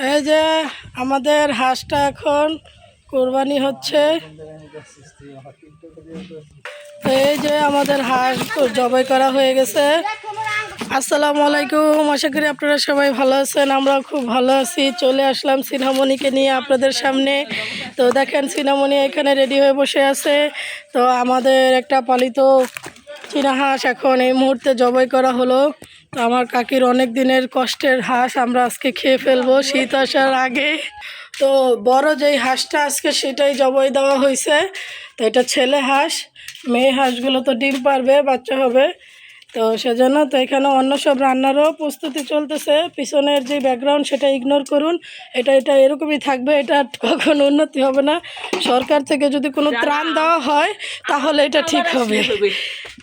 এই যে আমাদের হাঁসটা এখন কোরবানি হচ্ছে। এই যে আমাদের হাঁস জবাই করা হয়ে গেছে। আসসালামু আলাইকুম, আশা করি আপনারা সবাই ভালো আছেন, আমরাও খুব ভালো আছি। চলে আসলাম সিনহামণিকে নিয়ে আপনাদের সামনে। তো দেখেন সিনহামণি এখানে রেডি হয়ে বসে আছে। তো আমাদের একটা পালিত চীনা হাঁস এখন এই মুহূর্তে জবাই করা হলো। তো আমার কাকির অনেক দিনের কষ্টের হাঁস আমরা আজকে খেয়ে ফেলব শীত আসার আগে। তো বড় যেই হাঁসটা আজকে সেটাই জবাই দেওয়া হয়েছে। তো এটা ছেলে হাঁস, মেয়ে হাঁসগুলো তো ডিম পারবে, বাচ্চা হবে। তো সেজন্য তো এখানে অন্য সব রান্নারও প্রস্তুতি চলতেছে। পিছনের যে ব্যাকগ্রাউন্ড সেটা ইগনোর করুন। এটা এটা এরকমই থাকবে এটা কখনো উন্নতি হবে না। সরকার থেকে যদি কোনো ত্রাণ দেওয়া হয় তাহলে এটা ঠিক হবে।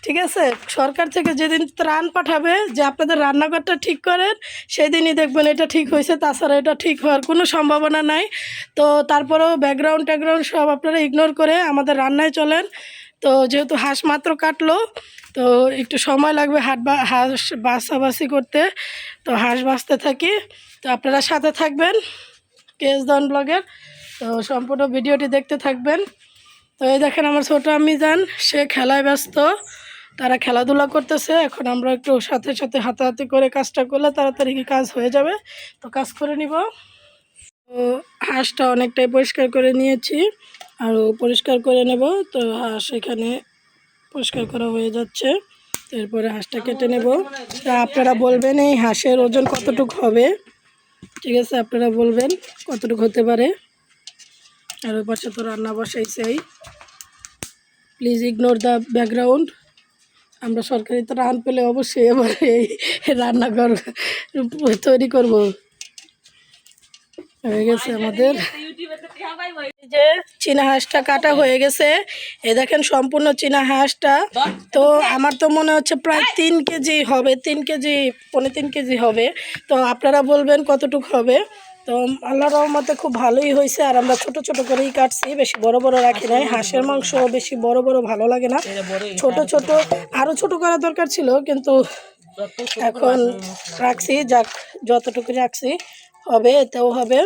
ঠিক আছে? সরকার থেকে যেদিন ত্রাণ পাঠাবে যে আপনাদের রান্নাঘরটা ঠিক করেন সেদিনই দেখবেন এটা ঠিক হয়েছে তাছাড়া এটা ঠিক হওয়ার কোনো সম্ভাবনা নাই। তো তারপরেও ব্যাকগ্রাউন্ড ট্যাকগ্রাউন্ড সব আপনারা ইগনোর করে আমাদের রান্নায় চলেন। তো যেহেতু হাঁস মাত্র কাটলো, তো একটু সময় লাগবে হাট বা, হাঁস বাছাবাছি করতে। তো হাঁস বাঁচতে থাকি। তো আপনারা সাথে থাকবেন কেস দন ব্লগের। তো সম্পূর্ণ ভিডিওটি দেখতে থাকবেন। তো এই দেখেন আমার ছোটো আমি যান সে খেলায় ব্যস্ত। তারা খেলাধুলা করতেছে। এখন আমরা একটু সাথে সাথে হাতাহাতি করে কাজটা করলে তাড়াতাড়ি কাজ হয়ে যাবে? তো কাজ করে নিব। তো হাঁসটা অনেকটাই পরিষ্কার করে নিয়েছি আর পরিষ্কার করে নেব। তো হাঁস এখানে পরিষ্কার করা হয়ে যাচ্ছে। এরপরে হাঁসটা কেটে নেব। তা আপনারা বলবেন এই হাঁসের ওজন কতটুকু হবে? ঠিক আছে, আপনারা বলবেন কতটুকু হতে পারে। আর ওই পাশে তো রান্না বসাইছেই প্লিজ ইগনোর দ্য ব্যাকগ্রাউন্ড আমরা সরকারি তো রান পেলে অবশ্যই এবার এই রান্নাঘর তৈরি করব। হয়ে গেছে আমাদের। যে চীনা হাঁসটা কাটা হয়ে গেছে। এ দেখেন সম্পূর্ণ চীনা হাঁসটা। তো আমার তো মনে হচ্ছে প্রায় তিন কেজি হবে তিন কেজি পনেরো তিন কেজি হবে। তো আপনারা বলবেন কতটুকু হবে। তো আল্লাহ রহমতে খুব ভালোই হয়েছে। আর আমরা ছোট ছোট করেই কাটছি বেশি বড় বড় রাখি নাই। হাঁসের মাংস বেশি বড় বড় ভালো লাগে না। ছোট ছোট আরও ছোট করা দরকার ছিল কিন্তু এখন রাখছি যাক যতটুকু রাখছি হবে এতেও হবে।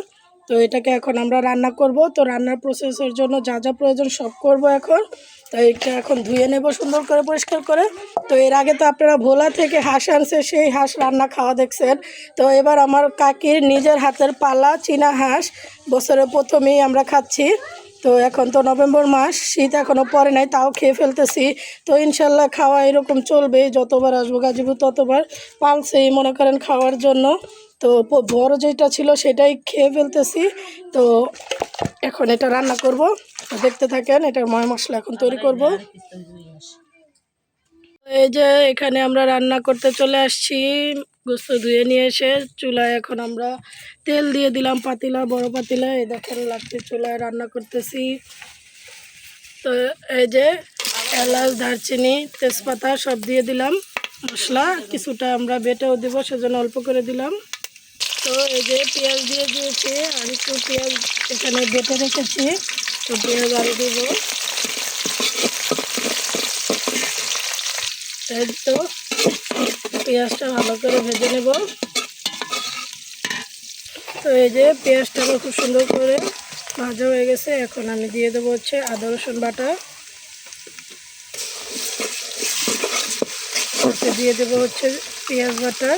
তো এটাকে এখন আমরা রান্না করব। তো রান্নার প্রসেসের জন্য যা যা প্রয়োজন সব করব এখন। তো এটা এখন ধুয়ে নেব সুন্দর করে পরিষ্কার করে। তো এর আগে তো আপনারা ভোলা থেকে হাঁস আনছে, সেই হাঁস রান্না খাওয়া দেখছেন। তো এবার আমার কাকির নিজের হাতের পালা চীনা হাঁস বছরের প্রথমেই আমরা খাচ্ছি। তো এখন তো নভেম্বর মাস, শীত এখনও পরে নাই, তাও খেয়ে ফেলতেছি। তো ইনশাল্লাহ খাওয়া এরকম চলবে, যতবার আসব গাজীপুর ততবার। পালছেই মনে করেন খাওয়ার জন্য। তো বড় যেটা ছিল সেটাই খেয়ে ফেলতেছি। তো এখন এটা রান্না করব। দেখতে থাকেন, এটা ময় মশলা এখন তৈরি করব। এই যে এখানে আমরা রান্না করতে চলে আসছি। গোস্ত ধুয়ে নিয়ে এসে চুলায় এখন আমরা তেল দিয়ে দিলাম পাতিলা, বড় পাতিলা। এই দেখেন লাকড়ি চুলায় রান্না করতেছি। তো এই যে এলাচ, দারচিনি, তেজপাতা সব দিয়ে দিলাম। মশলা কিছুটা আমরা বেটেও দিব, সেজন্য অল্প করে দিলাম। তো এই যে পেঁয়াজ দিয়ে দিয়েছি, আর একটু পেঁয়াজ এখানে বেটে রেখেছি। তো পেঁয়াজ আরও দেবো। তো, পেঁয়াজটা ভালো করে ভেজে নেব। তো এই যে পেঁয়াজটা আমার খুব সুন্দর করে ভাজা হয়ে গেছে, এখন আমি দিয়ে দেবো হচ্ছে আদা, রসুন বাটা। দিয়ে দেবো হচ্ছে পেঁয়াজ বাটা।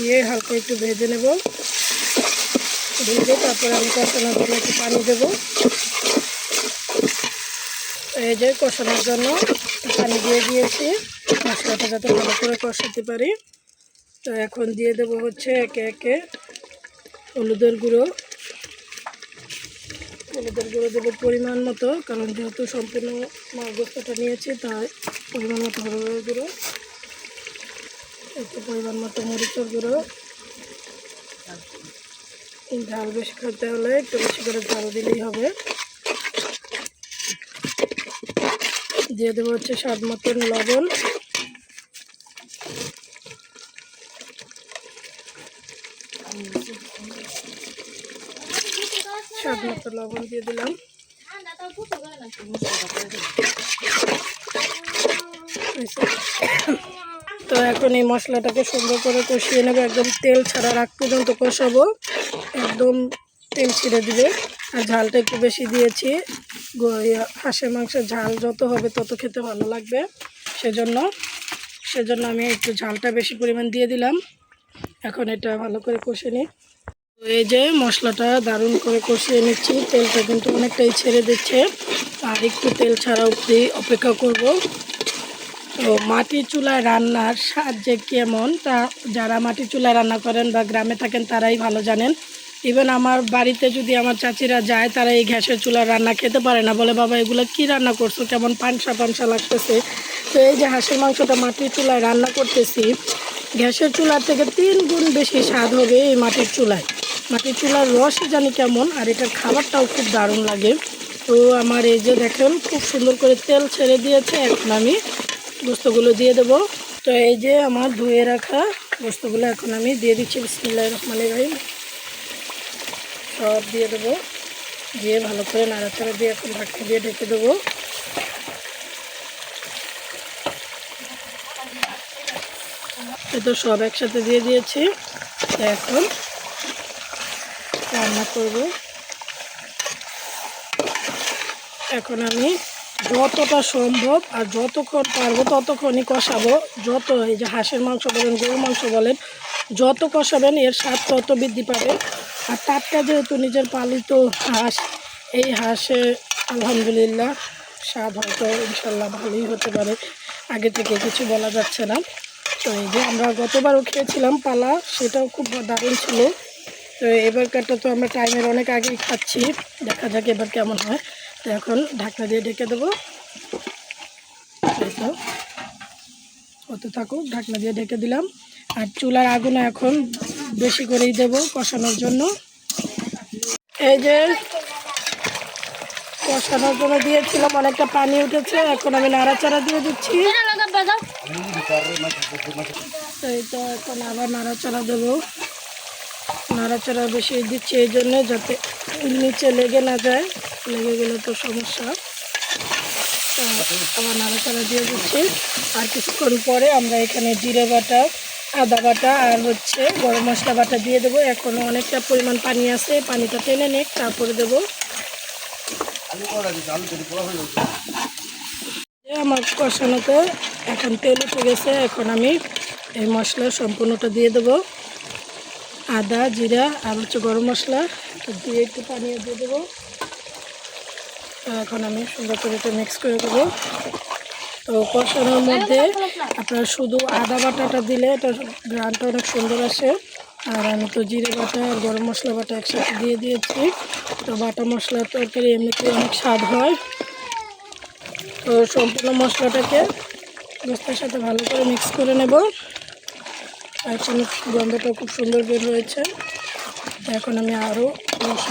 দিয়ে হালকা একটু ভেজে নেব। ভেজে তারপরে আমি কষানোর জন্য একটু পানি দেবো। এই যে কষানোর জন্য পানি দিয়ে দিয়েছি। মশলাটা যাতে ভালো করে কষাতে পারি। তো এখন দিয়ে দেবো হচ্ছে একে একে হলুদের গুঁড়ো। হলুদের গুঁড়ো দেবো পরিমাণ মতো, কারণ যেহেতু সম্পূর্ণ মাছটা নিয়েছি, তাই পরিমাণ মতো হলুদের গুঁড়ো। একটু পরিমাণ মতো মরিচের গুঁড়ো। ঝাল বেশি খেতে হলে একটু বেশি করে ঝাল দিলেই হবে। দিয়ে দেবো হচ্ছে স্বাদ মতন লবণ। স্বাদ মতো লবণ দিয়ে দিলাম। তো এখন এই মশলাটাকে সুন্দর করে কষিয়ে নেব। একদম তেল ছাড়া রাখ পর্যন্ত কষাবো। একদম তেল ছিঁড়ে দিবে। আর ঝালটা একটু বেশি দিয়েছি। হাঁসের মাংসের ঝাল যত হবে তত খেতে ভালো লাগবে। সেজন্য সেজন্য আমি একটু ঝালটা বেশি পরিমাণ দিয়ে দিলাম। এখন এটা ভালো করে কষে নিই। তো এই যে মশলাটা দারুণ করে কষিয়ে নিচ্ছি। তেলটা কিন্তু অনেকটাই ছেড়ে দিচ্ছে। আর একটু তেল ছাড়া অবধি অপেক্ষা করব। তো মাটির চুলায় রান্নার স্বাদ যে কেমন তা যারা মাটির চুলায় রান্না করেন বা গ্রামে থাকেন তারাই ভালো জানেন। ইভেন আমার বাড়িতে যদি আমার চাচিরা যায়, তারা এই গ্যাসের চুলার রান্না খেতে পারে না। বলে, বাবা, এগুলো কি রান্না করছ? কেমন পানসা পানসা লাগতেছে? তো এই যে হাঁসের মাংসটা মাটির চুলায় রান্না করতেছি, গ্যাসের চুলার থেকে তিন গুণ বেশি স্বাদ হবে এই মাটির চুলায়। মাটির চুলার রসই জানি কেমন, আর এটার খাবারটাও খুব দারুণ লাগে। তো আমার এই যে দেখেন, খুব সুন্দর করে তেল ছেড়ে দিয়েছে এখন আমি। গোস্তগুলো দিয়ে দেবো। তো এই যে আমার ধুয়ে রাখা গোস্তগুলো এখন আমি দিয়ে দিচ্ছি। বিসমিল্লাহ রহমান রহিম। সব দিয়ে দেবো। দিয়ে ভালো করে নাড়াচাড়া দিয়ে এখন ঢাকা দিয়ে ঢেকে দেবো। তো সব একসাথে দিয়ে দিয়েছি। এখন রান্না করব। এখন আমি যতটা সম্ভব আর যতক্ষণ পারব ততক্ষণই কষাবো। যত এই যে হাঁসের মাংস বলেন, গরুর মাংস বলেন, যত কষাবেন, এর স্বাদ তত বৃদ্ধি পাবে। আর টাটকা যেহেতু নিজের পালিত হাঁস, এই হাঁসে আলহামদুলিল্লাহ স্বাদ হয়তো ইনশাল্লাহ ভালোই হতে পারে। আগে থেকে কিছু বলা যাচ্ছে না। তো এই যে আমরা গতবারও খেয়েছিলাম পালা, সেটাও খুব দারুণ ছিল। তো এবারকারটা তো আমরা টাইমের অনেক আগেই খাচ্ছি। দেখা যাক এবার কেমন হয়। তো এখন ঢাকনা দিয়ে ঢেকে দেবো। তো হতে থাকুক, ঢাকনা দিয়ে ঢেকে দিলাম। আর চুলার আগুন এখন বেশি করেই দেবো কষানোর জন্য। এই যে কষানোর জন্য দিয়েছিলাম, অনেকটা পানি উঠেছে। এখন আমি নাড়াচাড়া দিয়ে দিচ্ছি। এই তো এখন আবার নাড়াচাড়া দেবো। নাড়াচাড়া বেশি দিচ্ছি এই জন্য যাতে নিচে লেগে না যায়। লেগে গেলে তো সমস্যা। আবার নাড়াচাড়া দিয়ে দিচ্ছি। আর কিছুক্ষণ পরে আমরা এখানে জিরে বাটা, আদা বাটা আর হচ্ছে গরম মশলা বাটা দিয়ে দেবো। এখনও অনেকটা পরিমাণ পানি আছে, পানিটা টেনে নেক, তারপরে দেবো। আমার কষানোতে এখন তেল উঠে গেছে, এখন আমি এই মশলা সম্পূর্ণটা দিয়ে দেবো। আদা, জিরা আর হচ্ছে গরম মশলা, দিয়ে একটু পানি দিয়ে দেবো। এখন আমি সুন্দর করে এটা মিক্স করে দেবো। তো কষানোর মধ্যে আপনার শুধু আদা বাটাটা দিলে এটা গ্রানটা অনেক সুন্দর আসে। আর আমি তো জিরে বাটা আর গরম মশলা বাটা একসাথে দিয়ে দিয়েছি। তো বাটা মশলার তরকারি এমনিতে অনেক স্বাদ হয়। তো সম্পূর্ণ মশলাটাকে গোস্তের সাথে ভালো করে মিক্স করে নেব। এখন গন্ধটা খুব সুন্দর বের হয়েছে। তো এখন আমি আরও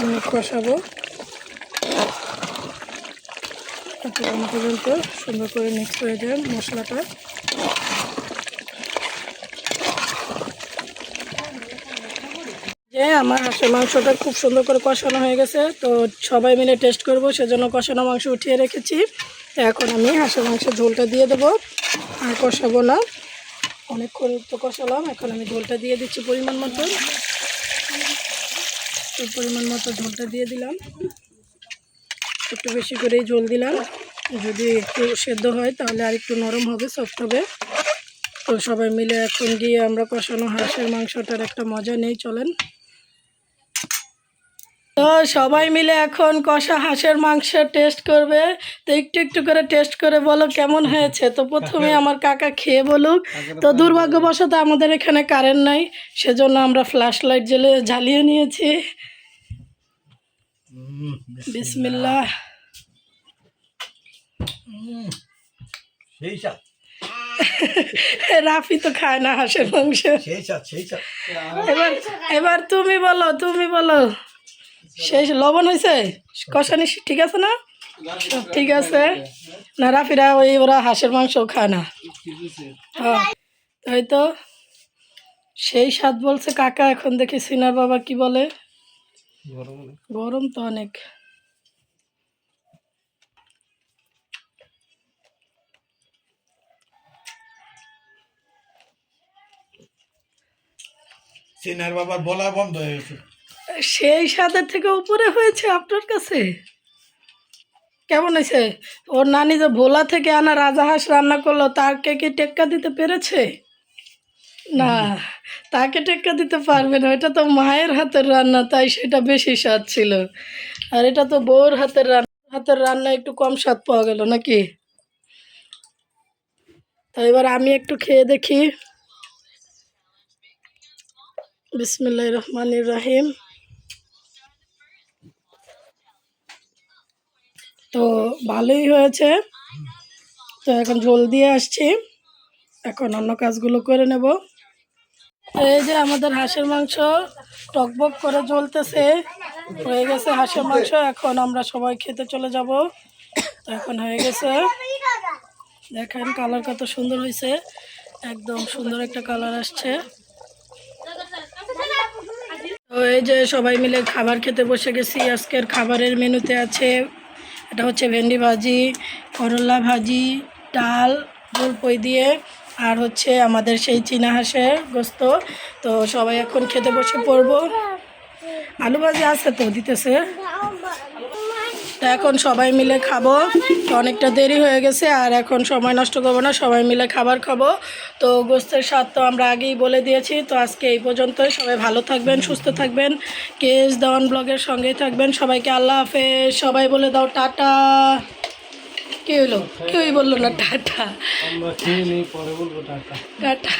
মিনিট কষাবো। ততক্ষণ পর্যন্ত সুন্দর করে মিক্স হয়ে যায় মশলাটা। যে আমার হাঁসের মাংসটা খুব সুন্দর করে কষানো হয়ে গেছে, তো সবাই মিলে টেস্ট করব, সেজন্য কষানো মাংস উঠিয়ে রেখেছি। এখন আমি হাঁসের মাংসের ঝোলটা দিয়ে দেবো, আর কষাবো না। অনেকক্ষণ তো কষালাম, এখন আমি ঝোলটা দিয়ে দিচ্ছি পরিমাণ মতো। পরিমাণ মতো ঝোলটা দিয়ে দিলাম। একটু বেশি করেই জল দিলাম। যদি একটু সেদ্ধ হয় তাহলে আর একটু নরম হবে সফট হবে। তো সবাই মিলে এখন গিয়ে আমরা কষানো হাঁসের মাংসটার একটা মজা নেই, চলেন। তো সবাই মিলে এখন কষা হাঁসের মাংস টেস্ট করবে। তো একটু একটু করে টেস্ট করে বলো কেমন হয়েছে? তো প্রথমে আমার কাকা খেয়ে বলুক। তো দুর্ভাগ্যবশত আমাদের এখানে কারেন্ট নাই, সেজন্য আমরা ফ্ল্যাশ লাইট জ্বেলে জ্বালিয়ে নিয়েছি। বিসমিল্লাহ। সেই রাফি তো খায় না হাঁসের মাংস। এবার এবার তুমি বলো তুমি বলো। শেষ লবণ হয়েছে কষানি ঠিক আছে না? ঠিক আছে। না রাফিরা ওই ওরা হাঁসের মাংস খায় না। হ্যাঁ। তাই তো সেই স্বাদ বলছে কাকা এখন দেখি সিনার বাবা কি বলে। গরম তো অনেক। সিনার বাবার বলা বন্ধ হয়ে গেছে। সেই সাদের থেকে উপরে হয়েছে আপনার কাছে? কেমন হয়েছে? ওর নানি যে ভোলা থেকে আনা রাজা হাঁস রান্না করল তাকে কি টেক্কা দিতে পেরেছে? না। তাকে টেক্কা দিতে পারবে না। এটা তো মায়ের হাতের রান্না, তাই সেটা বেশি স্বাদ ছিল। আর এটা তো বউর হাতের রান্না। হাতের রান্না একটু কম স্বাদ পাওয়া গেল নাকি? তো এবার আমি একটু খেয়ে দেখি। বিসমিল্লাহ রহমান রহিম। তো ভালোই হয়েছে। তো এখন ঝোল দিয়ে আসছি। এখন অন্য কাজগুলো করে নেব। এই যে আমাদের হাঁসের মাংস টকবক করে জ্বলতেছে, হয়ে গেছে হাঁসের মাংস, এখন আমরা সবাই খেতে চলে যাব। এখন হয়ে গেছে। দেখেন কালার কত সুন্দর হয়েছে, একদম সুন্দর একটা কালার আসছে। তো এই যে সবাই মিলে খাবার খেতে বসে গেছি। আজকের খাবারের মেনুতে আছে, এটা হচ্ছে ভেন্ডি ভাজি, করলা ভাজি, ডাল জলপই দিয়ে। আর হচ্ছে আমাদের সেই চীনা হাঁসের গোস্ত। তো সবাই এখন খেতে বসে পড়ব। আলু ভাজি আছে তো, দিতেছে। তো এখন সবাই মিলে খাব। তো অনেকটা দেরি হয়ে গেছে, আর এখন সময় নষ্ট করব না, সবাই মিলে খাবার খাব। তো গোস্তের স্বাদ তো আমরা আগেই বলে দিয়েছি, তো আজকে এই পর্যন্তই। সবাই ভালো থাকবেন, সুস্থ থাকবেন। কেস দেওয়ান ব্লগের সঙ্গেই থাকবেন। সবাইকে আল্লাহ হাফেজ। সবাই বলে দাও টাটা। কি হলো কেউই বলল না টাটা? আমরা খেয়ে নেই পরে বলব টাটা। টাটা।